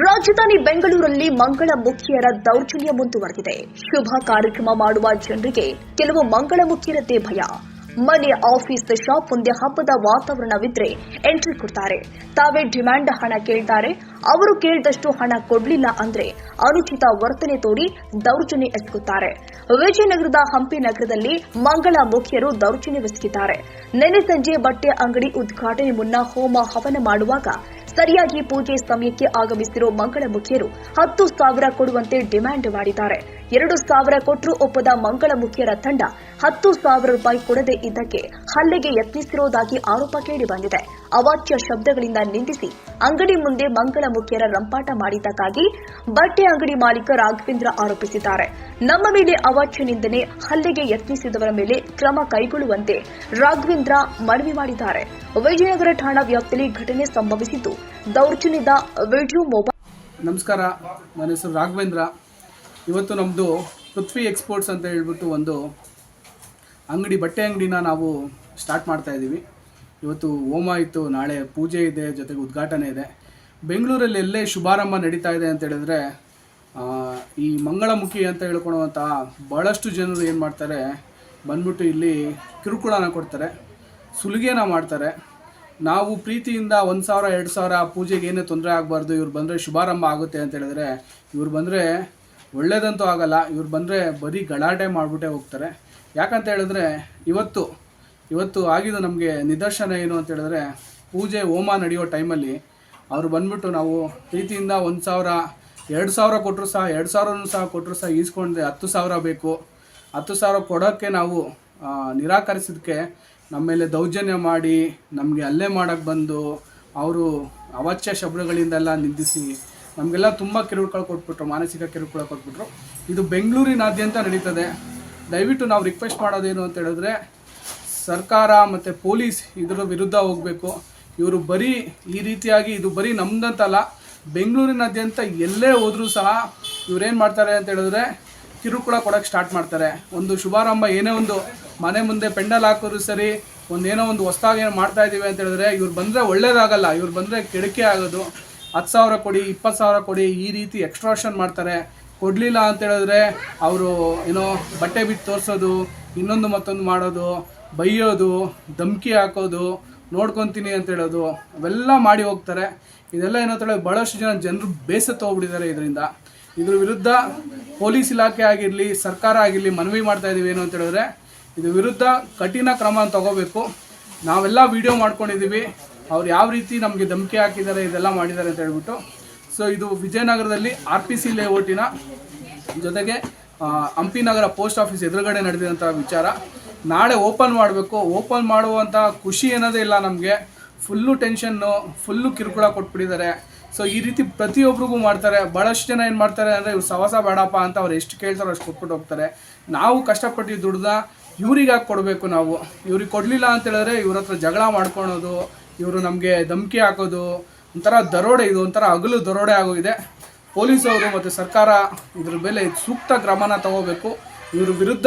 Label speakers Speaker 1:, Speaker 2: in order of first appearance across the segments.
Speaker 1: ರಾಜಧಾನಿ ಬೆಂಗಳೂರಲ್ಲಿ ಮಂಗಳ ಮುಖಿಯರ ದೌರ್ಜನ್ಯ ಮುಂದುವರೆದಿದೆ. ಶುಭ ಕಾರ್ಯಕ್ರಮ ಮಾಡುವ ಜನರಿಗೆ ಕೆಲವು ಮಂಗಳ ಮುಖಿಯರದ್ದೇ ಭಯ. ಮನೆ, ಆಫೀಸ್, ಶಾಪ್ ಮುಂದೆ ಹಬ್ಬದ ವಾತಾವರಣವಿದ್ರೆ ಎಂಟ್ರಿ ಕೊಡ್ತಾರೆ. ತಾವೇ ಡಿಮ್ಯಾಂಡ್ ಹಣ ಕೇಳ್ತಾರೆ. ಅವರು ಕೇಳಿದಷ್ಟು ಹಣ ಕೊಡ್ಲಿಲ್ಲ ಅಂದ್ರೆ ಅನುಚಿತ ವರ್ತನೆ ತೋರಿ ದೌರ್ಜನ್ಯ ಎಸಗುತ್ತಾರೆ. ವಿಜಯನಗರದ ಹಂಪಿ ನಗರದಲ್ಲಿ ಮಂಗಳ ಮುಖಿಯರು ದೌರ್ಜನ್ಯವೆಸಗಿದ್ದಾರೆ ನಿನ್ನೆ ಸಂಜೆ ಬಟ್ಟೆ ಅಂಗಡಿ ಉದ್ಘಾಟನೆ ಮುನ್ನ ಹೋಮ ಹವನ ಮಾಡುವಾಗ ಸರಿಯಾಗಿ ಪೂಜೆ ಸಮಯಕ್ಕೆ ಆಗಮಿಸಿರುವ ಮಂಗಳ ಮುಖಿಯರು ಹತ್ತು ಸಾವಿರ ಕೊಡುವಂತೆ ಡಿಮ್ಯಾಂಡ್ ಮಾಡಿದ್ದಾರೆ. ಎರಡು ಸಾವಿರ ಕೊಟ್ಟರು ಒಪ್ಪದ ಮಂಗಳ ಮುಖ್ಯರ ತಂಡ ಹತ್ತು ಸಾವಿರ ರೂಪಾಯಿ ಕೊಡದೇ ಇದ್ದಕ್ಕೆ ಹಲ್ಲೆಗೆ ಯತ್ನಿಸಿರುವುದಾಗಿ ಆರೋಪ ಕೇಳಿಬಂದಿದೆ ಅವಾಚ್ಯ ಶಬ್ದಗಳಿಂದ ನಿಂದಿಸಿ ಅಂಗಡಿ ಮುಂದೆ ಮಂಗಳ ಮುಖ್ಯರ ರಂಪಾಟ ಮಾಡಿದ್ದಕ್ಕಾಗಿ ಬಟ್ಟೆ ಅಂಗಡಿ ಮಾಲೀಕ ರಾಘವೇಂದ್ರ ಆರೋಪಿಸಿದ್ದಾರೆ. ನಮ್ಮ ಮೇಲೆ ಅವಾಚ್ಯ ನಿಂದನೆ, ಹಲ್ಲೆಗೆ ಯತ್ನಿಸಿದವರ ಮೇಲೆ ಕ್ರಮ ಕೈಗೊಳ್ಳುವಂತೆ ರಾಘವೇಂದ್ರ ಮನವಿ ಮಾಡಿದ್ದಾರೆ. ವಿಜಯನಗರ ಠಾಣಾ ವ್ಯಾಪ್ತಿಯಲ್ಲಿ ಘಟನೆ ಸಂಭವಿಸಿದ್ದು, ದೌರ್ಜನ್ಯದ ವಿಡಿಯೋ ಮೊಬೈಲ್
Speaker 2: ನಮಸ್ಕಾರ, ನನ್ನ ಹೆಸರು ರಾಘವೇಂದ್ರ. ಇವತ್ತು ನಮ್ಮದು ಪೃಥ್ವಿ ಎಕ್ಸ್ಪೋರ್ಟ್ಸ್ ಅಂತ ಹೇಳ್ಬಿಟ್ಟು ಒಂದು ಅಂಗಡಿ, ಬಟ್ಟೆ ಅಂಗಡಿನ ನಾವು ಸ್ಟಾರ್ಟ್ ಮಾಡ್ತಾ ಇದ್ದೀವಿ. ಇವತ್ತು ಹೋಮ ಇತ್ತು ನಾಳೆ ಪೂಜೆ ಇದೆ, ಜೊತೆಗೆ ಉದ್ಘಾಟನೆ ಇದೆ. ಬೆಂಗಳೂರಲ್ಲಿ ಎಲ್ಲೇ ಶುಭಾರಂಭ ನಡೀತಾ ಇದೆ ಅಂತ ಹೇಳಿದ್ರೆ ಈ ಮಂಗಳಮುಖಿ ಅಂತ ಹೇಳ್ಕೊಳುವಂಥ ಭಾಳಷ್ಟು ಜನರು ಏನು ಮಾಡ್ತಾರೆ, ಬಂದ್ಬಿಟ್ಟು ಇಲ್ಲಿ ಕಿರುಕುಳನ ಕೊಡ್ತಾರೆ, ಸುಲಿಗೆನ ಮಾಡ್ತಾರೆ. ನಾವು ಪ್ರೀತಿಯಿಂದ ಒಂದು ಸಾವಿರ, ಎರಡು ಸಾವಿರ ಪೂಜೆಗೆ ಏನೇ ತೊಂದರೆ ಆಗಬಾರ್ದು, ಇವ್ರು ಬಂದರೆ ಶುಭಾರಂಭ ಆಗುತ್ತೆ ಅಂತ ಹೇಳಿದ್ರೆ, ಇವ್ರು ಬಂದರೆ ಒಳ್ಳೇದಂತೂ ಆಗಲ್ಲ, ಇವ್ರು ಬಂದರೆ ಬರೀ ಗಲಾಟೆ ಮಾಡಿಬಿಟ್ಟೆ ಹೋಗ್ತಾರೆ. ಯಾಕಂತ ಹೇಳಿದ್ರೆ, ಇವತ್ತು ಇವತ್ತು ಆಗಿದ್ದು ನಮಗೆ ನಿದರ್ಶನ ಏನು ಅಂತ ಹೇಳಿದ್ರೆ, ಪೂಜೆ ಹೋಮ ನಡೆಯೋ ಟೈಮಲ್ಲಿ ಅವರು ಬಂದ್ಬಿಟ್ಟು ನಾವು ಪ್ರೀತಿಯಿಂದ ಒಂದು ಸಾವಿರ, ಎರಡು ಸಾವಿರ ಕೊಟ್ಟರು ಸಹ, ಎರಡು ಸಾವಿರನೂ ಸಹ ಕೊಟ್ಟರು ಸಹ ಈಸ್ಕೊಂಡ್ರೆ ಹತ್ತು ಸಾವಿರ ಬೇಕು. ಹತ್ತು ಸಾವಿರ ಕೊಡೋಕ್ಕೆ ನಾವು ನಿರಾಕರಿಸಿದಕ್ಕೆ ನಮ್ಮ ಮೇಲೆ ದೌರ್ಜನ್ಯ ಮಾಡಿ, ನಮಗೆ ಅಲ್ಲೇ ಮಾಡೋಕ್ಕೆ ಬಂದು ಅವರು ಅವಾಚ್ಯ ಶಬ್ದಗಳಿಂದೆಲ್ಲ ನಿಂದಿಸಿ ನಮಗೆಲ್ಲ ತುಂಬ ಕಿರುಕುಳ ಕೊಟ್ಬಿಟ್ರು, ಮಾನಸಿಕ ಕಿರುಕುಳ ಕೊಟ್ಬಿಟ್ರು. ಇದು ಬೆಂಗಳೂರಿನಾದ್ಯಂತ ನಡೀತದೆ. ದಯವಿಟ್ಟು ನಾವು ರಿಕ್ವೆಸ್ಟ್ ಮಾಡೋದೇನು ಅಂತ ಹೇಳಿದ್ರೆ ಸರ್ಕಾರ ಮತ್ತು ಪೊಲೀಸ್ ಇದರ ವಿರುದ್ಧ ಹೋಗಬೇಕು. ಇವರು ಬರೀ ಈ ರೀತಿಯಾಗಿ ಇದು ಬರೀ ನಮ್ಮದಂತಲ್ಲ ಬೆಂಗಳೂರಿನಾದ್ಯಂತ ಎಲ್ಲೇ ಹೋದರೂ ಸಹ ಇವರೇನು ಮಾಡ್ತಾರೆ ಅಂತ ಹೇಳಿದ್ರೆ ಕಿರುಕುಳ ಕೊಡೋಕ್ಕೆ ಸ್ಟಾರ್ಟ್ ಮಾಡ್ತಾರೆ. ಒಂದು ಶುಭಾರಂಭ ಏನೇ ಒಂದು ಮನೆ ಮುಂದೆ ಪೆಂಡಲ್ ಹಾಕೋರು ಸರಿ, ಒಂದೇನೋ ಒಂದು ಹೊಸ್ದಾಗಿ ಏನೋ ಮಾಡ್ತಾ ಇದ್ದೀವಿ ಅಂತ ಹೇಳಿದ್ರೆ ಇವ್ರು ಬಂದರೆ ಒಳ್ಳೇದಾಗಲ್ಲ, ಇವ್ರು ಬಂದರೆ ಕೆಡಕೆ ಆಗೋದು. ಹತ್ತು ಸಾವಿರ ಕೊಡಿ, ಇಪ್ಪತ್ತು ಸಾವಿರ ಕೊಡಿ, ಈ ರೀತಿ ಎಕ್ಸ್ಟ್ರಾಷನ್ ಮಾಡ್ತಾರೆ. ಕೊಡಲಿಲ್ಲ ಅಂತ ಹೇಳಿದ್ರೆ ಅವರು ಏನೋ ಬಟ್ಟೆ ಬಿಟ್ಟು ತೋರಿಸೋದು, ಇನ್ನೊಂದು ಮತ್ತೊಂದು ಮಾಡೋದು ಬೈಯೋದು, ಧಮ್ಕಿ ಹಾಕೋದು, ನೋಡ್ಕೊತೀನಿ ಅಂತ ಹೇಳೋದು, ಅವೆಲ್ಲ ಮಾಡಿ ಹೋಗ್ತಾರೆ. ಇದೆಲ್ಲ ಏನೋ ಹೇಳಿದ್ರೆ ಭಾಳಷ್ಟು ಜನ ಜನರು ಬೇಸತ್ತು ಹೋಗ್ಬಿಟ್ಟಿದ್ದಾರೆ ಇದರಿಂದ. ಇದ್ರ ವಿರುದ್ಧ ಪೊಲೀಸ್ ಇಲಾಖೆ ಆಗಿರಲಿ, ಸರ್ಕಾರ ಆಗಿರಲಿ ಮನವಿ ಮಾಡ್ತಾ ಇದೀವಿ ಏನು ಅಂತ ಹೇಳಿದ್ರೆ, ಇದ್ರ ವಿರುದ್ಧ ಕಠಿಣ ಕ್ರಮ ತಗೋಬೇಕು. ನಾವೆಲ್ಲ ವಿಡಿಯೋ ಮಾಡ್ಕೊಂಡಿದ್ದೀವಿ. ಅವ್ರು ಯಾವ ರೀತಿ ನಮಗೆ ಧಮಕಿ ಹಾಕಿದ್ದಾರೆ, ಇದೆಲ್ಲ ಮಾಡಿದ್ದಾರೆ ಅಂತ ಹೇಳ್ಬಿಟ್ಟು. ಸೊ ಇದು ವಿಜಯನಗರದಲ್ಲಿ ಆರ್ ಪಿ ಸಿ ಲೇಔಟಿನ ಜೊತೆಗೆ ಹಂಪಿ ನಗರ ಪೋಸ್ಟ್ ಆಫೀಸ್ ಎದುರುಗಡೆ ನಡೆದಿದಂಥ ವಿಚಾರ. ನಾಳೆ ಓಪನ್ ಮಾಡಬೇಕು. ಓಪನ್ ಮಾಡುವಂಥ ಖುಷಿ ಅನ್ನೋದೇ ಇಲ್ಲ ನಮಗೆ. ಫುಲ್ಲು ಟೆನ್ಷನ್ನು ಫುಲ್ಲು ಕಿರುಕುಳ ಕೊಟ್ಬಿಟ್ಟಿದ್ದಾರೆ. ಸೊ ಈ ರೀತಿ ಪ್ರತಿಯೊಬ್ಬರಿಗೂ ಮಾಡ್ತಾರೆ. ಭಾಳಷ್ಟು ಜನ ಏನು ಮಾಡ್ತಾರೆ ಅಂದರೆ, ಇವ್ರು ಸವಾಸ ಬೇಡಪ್ಪ ಅಂತ ಅವ್ರು ಎಷ್ಟು ಕೇಳ್ತಾರೋ ಅಷ್ಟು ಕೊಟ್ಬಿಟ್ಟು ಹೋಗ್ತಾರೆ. ನಾವು ಕಷ್ಟಪಟ್ಟು ದುಡ್ದ ಇವ್ರಿಗೆ ಹಾಕಿ ಕೊಡಬೇಕು ನಾವು. ಇವ್ರಿಗೆ ಕೊಡಲಿಲ್ಲ ಅಂತ ಹೇಳಿದ್ರೆ ಇವ್ರ ಹತ್ರ ಜಗಳ ಮಾಡ್ಕೊಳೋದು, ಇವರು ನಮಗೆ ಧಮಕಿ ಹಾಕೋದು, ಒಂಥರ ದರೋಡೆ ಇದು, ಒಂಥರ ಹಗಲು ದರೋಡೆ ಆಗೋಗಿದೆ. ಪೊಲೀಸವರು ಮತ್ತು ಸರ್ಕಾರ ಇದ್ರ ಮೇಲೆ ಸೂಕ್ತ ಕ್ರಮನ ತಗೋಬೇಕು. ಇವ್ರ ವಿರುದ್ಧ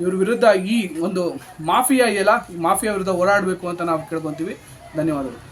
Speaker 2: ಇವ್ರ ವಿರುದ್ಧ ಈ ಒಂದು ಮಾಫಿಯಾ ಇದೆಯಲ್ಲ ಮಾಫಿಯಾ ವಿರುದ್ಧ ಹೋರಾಡಬೇಕು ಅಂತ ನಾವು ಕೇಳ್ಕೊತೀವಿ. ಧನ್ಯವಾದಗಳು.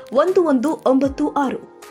Speaker 1: ಒಂದು ಒಂದು ಒಂಬತ್ತು ಆರು.